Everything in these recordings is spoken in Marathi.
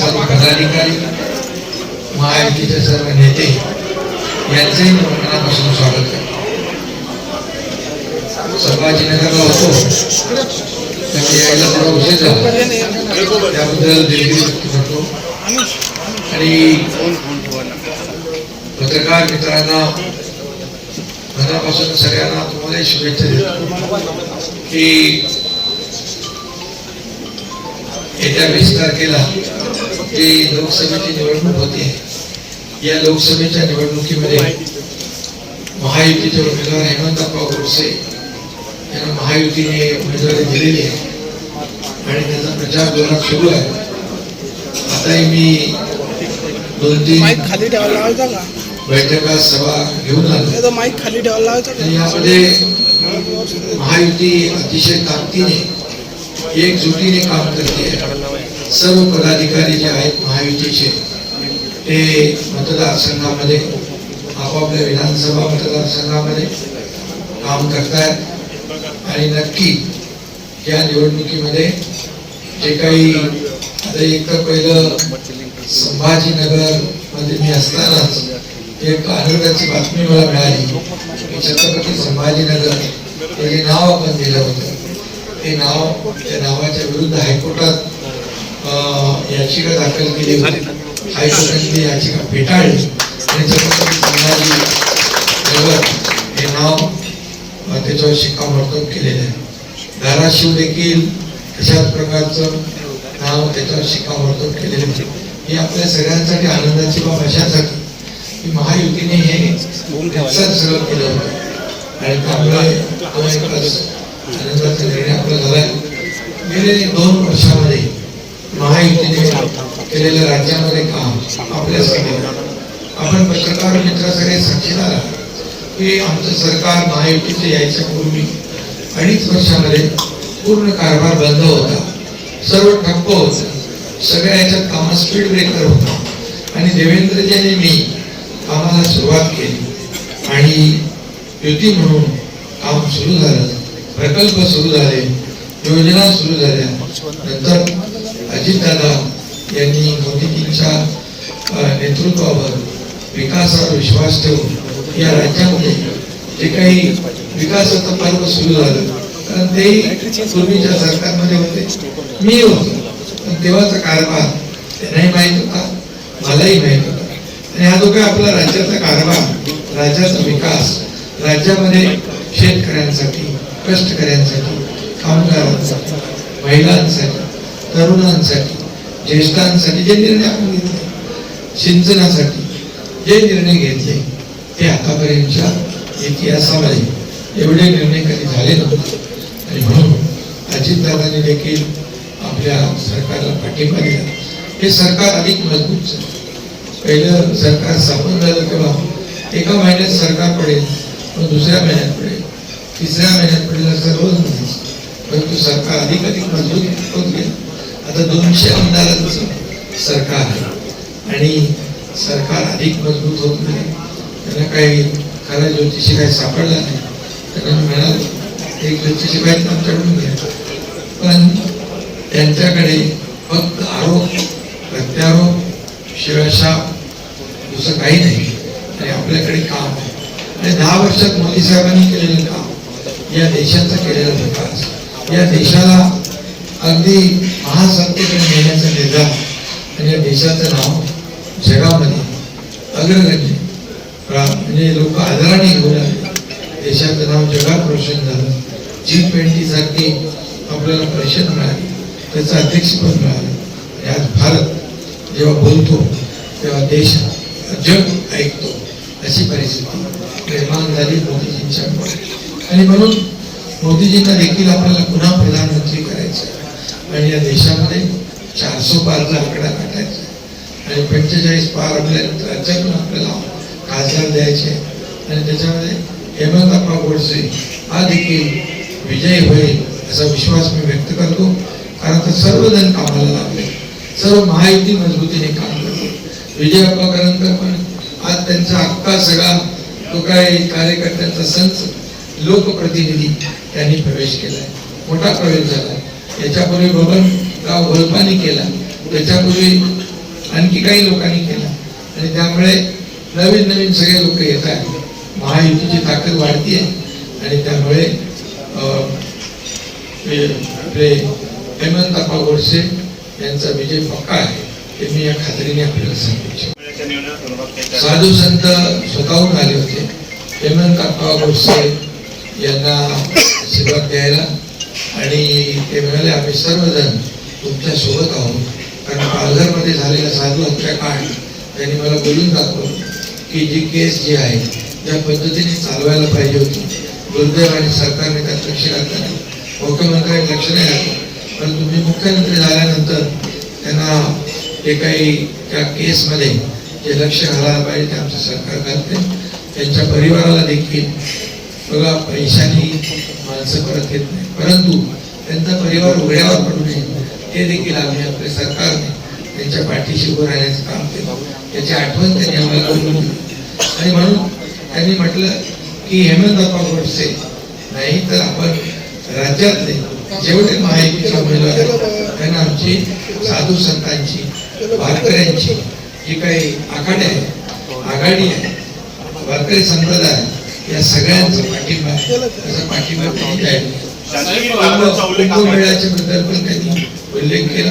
सर्व पदाधिकारी महायुतीचे सर्व नेते यांचंही मनापासून स्वागत आहे संभाजीनगरला होतो. त्यामुळे यायला थोडा उशीर झाला. त्याबद्दल दिलगिरी व्यक्त करतो. आणि पत्रकार मित्रांना मनापासून सगळ्यांना तुम्हाला शुभेच्छा देतो. की येत्या वीस तारखेला जी लोकसभेची निवडणूक होते या लोकसभेच्या निवडणुकीमध्ये महायुतीचे उमेदवार हेमंतप्पा गोडसे यांना महायुतीने उमेदवारी दिलेली आहे आणि त्याचा प्रचार जोरात सुरू आहे. आताही मी दोन तीन खाली ठेवायला बैठका सभा घेऊन आलो. माईक खाली ठेवायला यामध्ये महायुती अतिशय ताकदीने एकजुटीने काम करते. सर्व पदाधिकारी जे आहेत महायुतीचे ते मतदारसंघामध्ये आपापल्या विधानसभा मतदारसंघामध्ये काम करतायत. आणि नक्की या निवडणुकीमध्ये जे काही आता एक तर पहिलं संभाजीनगरमध्ये मी असतानाच एक आनंदाची बातमी मला मिळाली. की छत्रपती संभाजीनगर हे जे नाव आपण दिलं होतं ते नाव त्या नावाच्या विरुद्ध हायकोर्टात याचिका दाखल केली होती. हायकोर्टाने ती याचिका फेटाळली. आणि छत्रपती संभाजी नगर हे नाव त्याच्यावर शिक्कामोर्तब केलेलं आहे. धाराशिव देखील अशाच प्रकारचं नाव त्याच्यावर शिक्कामोर्तब केलेलं आहे. ही आपल्या सगळ्यांसाठी आनंदाची बाब अशासाठी की महायुतीने हे सगळं केलं होतं. आणि त्यामुळे तो एक आनंदाचा निर्णय आपला झालाय गेले दोन वर्षामध्ये महायुतीने केलेलं राज्यामध्ये काम आपल्यासाठी आपण पत्रकार मित्र सगळे साक्षीदार की आमचं सरकार महायुतीचं यायच्या पूर्वी अडीच वर्षामध्ये पूर्ण कारभार बंद होता. सर्व ठप्प होतं. सगळ्या याच्यात कामात स्पीड ब्रेकर होता. आणि देवेंद्रजींनी मी कामाला सुरुवात केली. आणि युती म्हणून काम सुरू झालं. प्रकल्प सुरू झाले. योजना सुरू झाल्या. नंतर अजितदादा यांनी मोदीजींच्या नेतृत्वावर विकासावर विश्वास ठेवून या राज्यामध्ये जे काही विकासाचं पर्व सुरू झालं कारण तेही पूर्वीच्या सरकारमध्ये होते. मी होतो. पण तेव्हाचा कारभार त्यांनाही माहीत होता मलाही माहीत होता. आणि हा जो काही आपला राज्याचा कारभार राज्याचा विकास राज्यामध्ये शेतकऱ्यांसाठी कष्टकऱ्यांसाठी कामगारांसाठी महिलांसाठी तरुणांसाठी ज्येष्ठांसाठी जे निर्णय आपण घेतले सिंचनासाठी जे निर्णय घेतले ते आतापर्यंतच्या इतिहासामध्ये एवढे निर्णय कधी झाले नव्हते. आणि म्हणून अजितदादांनी देखील आपल्या सरकारला पाठिंबा दिला. हे सरकार अधिक मजबूत झालं. पहिलं सरकार स्थापन झालं तेव्हा एका महिन्यात सरकार पडेल मग दुसऱ्या महिन्यात पडेल. तिसऱ्या महिन्यात पडेल असं रोज नाही परंतु सरकार अधिक अधिक मजबूत होत गेलं. आता दोनशे आमदारांचं सरकार आहे. आणि सरकार अधिक मजबूत होत नाही. त्यांना काही खरा ज्योतिषी काही सापडला नाही. त्यांना मिळालं एक ज्योतिषी बाहेर आमच्याकडून घ्या. पण त्यांच्याकडे फक्त आरोप प्रत्यारोप शिवशाप दुसरं काही नाही. आणि आपल्याकडे काम आहे. आणि दहा वर्षात मोदी साहेबांनी केलेलं काम या देशाचा केलेला विकास या देशाला अगदी महासत्तेकडे घेण्याचा निर्धार आणि देशाचं नाव जगामध्ये अग्रगण्य म्हणजे लोक आदराने घेऊन आले. देशाचं नाव जगात रोशन झालं. जी ट्वेंटी सारखी आपल्याला परिषद मिळाली. त्याचं अध्यक्षपद मिळालं. आणि आज भारत जेव्हा बोलतो तेव्हा देश जग ऐकतो अशी परिस्थिती. निर्माण झाली मोदीजींच्या आणि म्हणून मोदीजींना देखील आपल्याला पुन्हा प्रधानमंत्री करायचं आहे. आणि या देशामध्ये चारशे पारचा आकडा गाठायचा आणि पंचेचाळीस पार आपल्या राज्यातून आपल्याला खासदार द्यायचे. आणि त्याच्यामध्ये हेमंतप्पा गोडसे हा देखील विजयी होईल असा विश्वास मी व्यक्त करतो. कारण तर सर्वजण कामाला लागले. सर्व महायुती मजबूतीने काम करतो. विजयप्पा करंकर पण आज त्यांचा अख्खा सगळा तो काय कार्यकर्त्यांचा संच लोकप्रतिनिधी त्यांनी प्रवेश केला आहे मोठा प्रवेश झाला आहे याच्यापूर्वी बबन राव केला. त्याच्यापूर्वी आणखी काही लोकांनी केला. आणि त्यामुळे नवीन नवीन सगळे लोक येत आहेत. महायुतीची ताकद आहे आणि त्यामुळे आपले हेमंतप्पा गोडसे यांचा विजय पक्का आहे. हे मी या खात्रीने आपल्याला सांगू इच्छितो साधू संत स्वतःहून आले होते. हेमंतप्पा गोडसे यांना आशीर्वाद द्यायला आणि ते म्हणाले आम्ही सर्वजण तुमच्यासोबत आहोत. कारण पालघरमध्ये झालेला साधू हत्याकांड त्यांनी मला बोलून दाखवलं की जी केस जी आहे ज्या पद्धतीने चालवायला पाहिजे होती. दुर्दैवाने सरकारने त्यात लक्ष घातलं नाही. मुख्यमंत्र्यांनी लक्ष नाही घातलं. पण तुम्ही मुख्यमंत्री झाल्यानंतर त्यांना ते काही त्या केसमध्ये जे लक्ष घालायला पाहिजे ते आमचं सरकार घालते. त्यांच्या परिवाराला देखील बघा पैशाने माणसं परत येत नाही. परंतु त्यांचा परिवार उघड्यावर पडू नये. ते देखील आम्ही आपल्या सरकारने त्यांच्या पाठीशी उभं राहण्याचं काम केलं. त्याची आठवण त्यांनी आम्हाला करून आणि म्हणून त्यांनी म्हटलं की हेमंत हेमंतप्पा गोडसे नाही तर आपण राज्यातले जेवढे महायुतीचे उमेदवार आहेत त्यांना आमची साधू संतांची वारकऱ्यांची जी काही आखाडे आहे आघाडी आहे वारकरी संप्रदाय या सगळ्यांचा पाठिंबा त्याचा पाठिंबा. कुंभमेळ्याच्या बद्दल पण त्यांनी उल्लेख केला.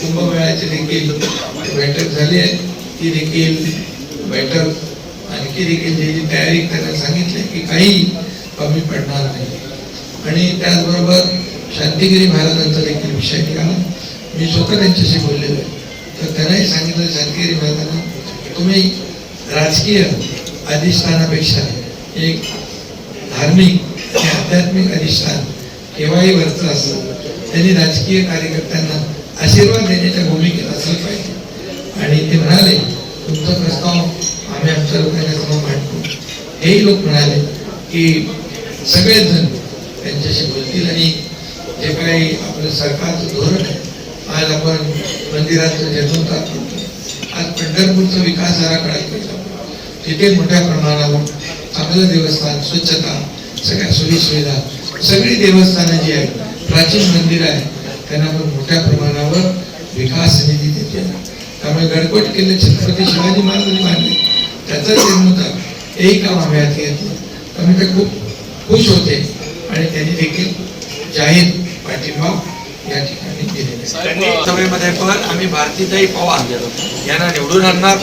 कुंभमेळ्याची देखील बैठक झाली आहे. ती देखील बैठक आणखी देखील जी तयारी त्यांना सांगितली की काही कमी पडणार नाही. आणि त्याचबरोबर शांतिगिरी महाराजांचा देखील विषय निघाला. मी स्वतः त्यांच्याशी बोललेलो आहे. तर त्यांनाही सांगितलं शांतिगिरी महाराजांना तुम्ही राजकीय अधिष्ठानापेक्षा एक धार्मिक आणि आध्यात्मिक अधिष्ठान केव्हाही वरचं असतं त्यांनी राजकीय कार्यकर्त्यांना आशीर्वाद देण्याच्या भूमिकेत असलं पाहिजे. आणि ते म्हणाले तुमचा प्रस्ताव आम्ही आमच्या लोकांच्या समोर मांडतो. हेही लोक म्हणाले की सगळेजण त्यांच्याशी बोलतील आणि जे काही आपलं सरकारचं धोरण आहे आज आपण मंदिराचं जन्मतात आज पंढरपूरचा विकास जरा कळत तिथे मोठ्या प्रमाणावर चांगलं देवस्थान स्वच्छता सगळ्या सोयी सुविधा सगळी देवस्थानं जी आहेत प्राचीन मंदिर आहे त्यांना आपण मोठ्या प्रमाणावर विकास निधी देते त्यामुळे गडकोट किल्ले छत्रपती शिवाजी महाराजांनी बांधले. त्याचा जीर्णोद्धार तेही काम आम्ही हाती घेतलं. त्यामुळे ते खूप खुश होते आणि त्यांनी देखील जाहीर पाठिंबा या ठिकाणी दिलेला. सभेमध्ये पण आम्ही भारतीताई पवार यांना निवडून आणणार.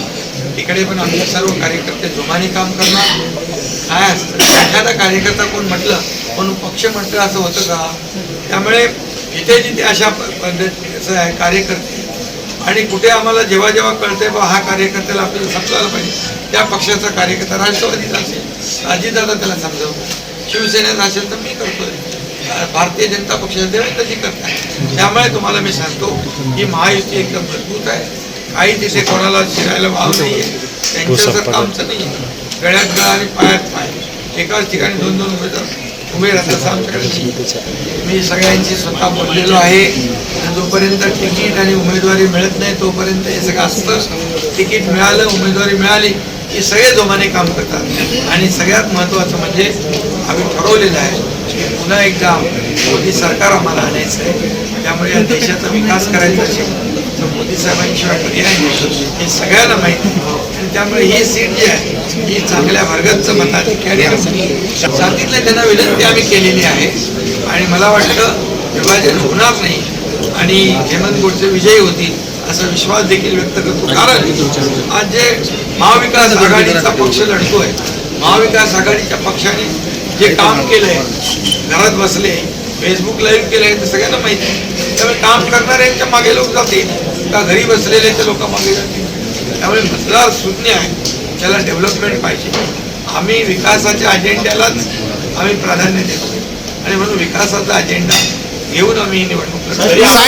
तिकडे पण आमचे सर्व कार्यकर्ते जोमाने काम करणार. काय असतं एखादा कार्यकर्ता कोण म्हटलं कोण पक्ष म्हटलं असं होतं का? त्यामुळे इथे जिथे अशा पद्धतीचं आहे कार्यकर्ते आणि कुठे आम्हाला जेव्हा जेव्हा कळतंय बा हा कार्यकर्त्याला आपल्याला समजायला पाहिजे. त्या पक्षाचा कार्यकर्ता राष्ट्रवादीचा असेल अजितदादा त्याला समजावं शिवसेनेचा असेल तर मी करतोय. भारतीय जनता पक्षाचे देवेंद्रजी करताय त्यामुळे तुम्हाला मी सांगतो की महायुती एकदम मजबूत आहे. काही तिथे कोणाला शिरायला वाव नाहीये. त्यांच्यासारखं आमचं नाही गळ्यात गळा आणि पायात पाय एकाच ठिकाणी दोन दोन उमेदवार उभे राहतात आमच्याकडे. मी सगळ्यांची स्वतः बोललेलो आहे. जोपर्यंत तिकीट आणि उमेदवारी मिळत नाही तोपर्यंत हे सगळं असतं. तिकीट मिळालं उमेदवारी मिळाली की सगळे जोमाने काम करतात. आणि सगळ्यात महत्त्वाचं म्हणजे आम्ही ठरवलेलं आहे की पुन्हा एकदा मोदी सरकार आम्हाला आणायचं आहे. त्यामुळे या देशाचा विकास करायचा असेल तर मोदी साहेबांशिवाय पर्याय नाही हे सगळ्यांना माहिती त्यामुळे ही सीट जी आहे ही चांगल्या वर्गाचं मताधिकारी आहे सांगितलं त्यांना विनंती आम्ही केलेली आहे. आणि मला वाटतं विभाजन होणार नाही. आणि हेमंत गोडसे विजयी होतील असा विश्वास देखील व्यक्त करतो. कारण आज जे महाविकास आघाडीचा पक्ष लढतोय महाविकास आघाडीच्या पक्षाने जे काम केलंय घरात बसले फेसबुक लाईव्ह केलंय ते सगळ्यांना माहिती आहे. त्यामुळे काम करणाऱ्यांच्या मागे लोक जातील का घरी बसलेले ते लोक मागे जातील? त्यामुळे मतदार शून्य आहे. त्याला डेव्हलपमेंट पाहिजे. आम्ही विकासाच्या अजेंड्यालाच आम्ही प्राधान्य देतो. आणि म्हणून विकासाचा अजेंडा घेऊन आम्ही ही निवडणूक.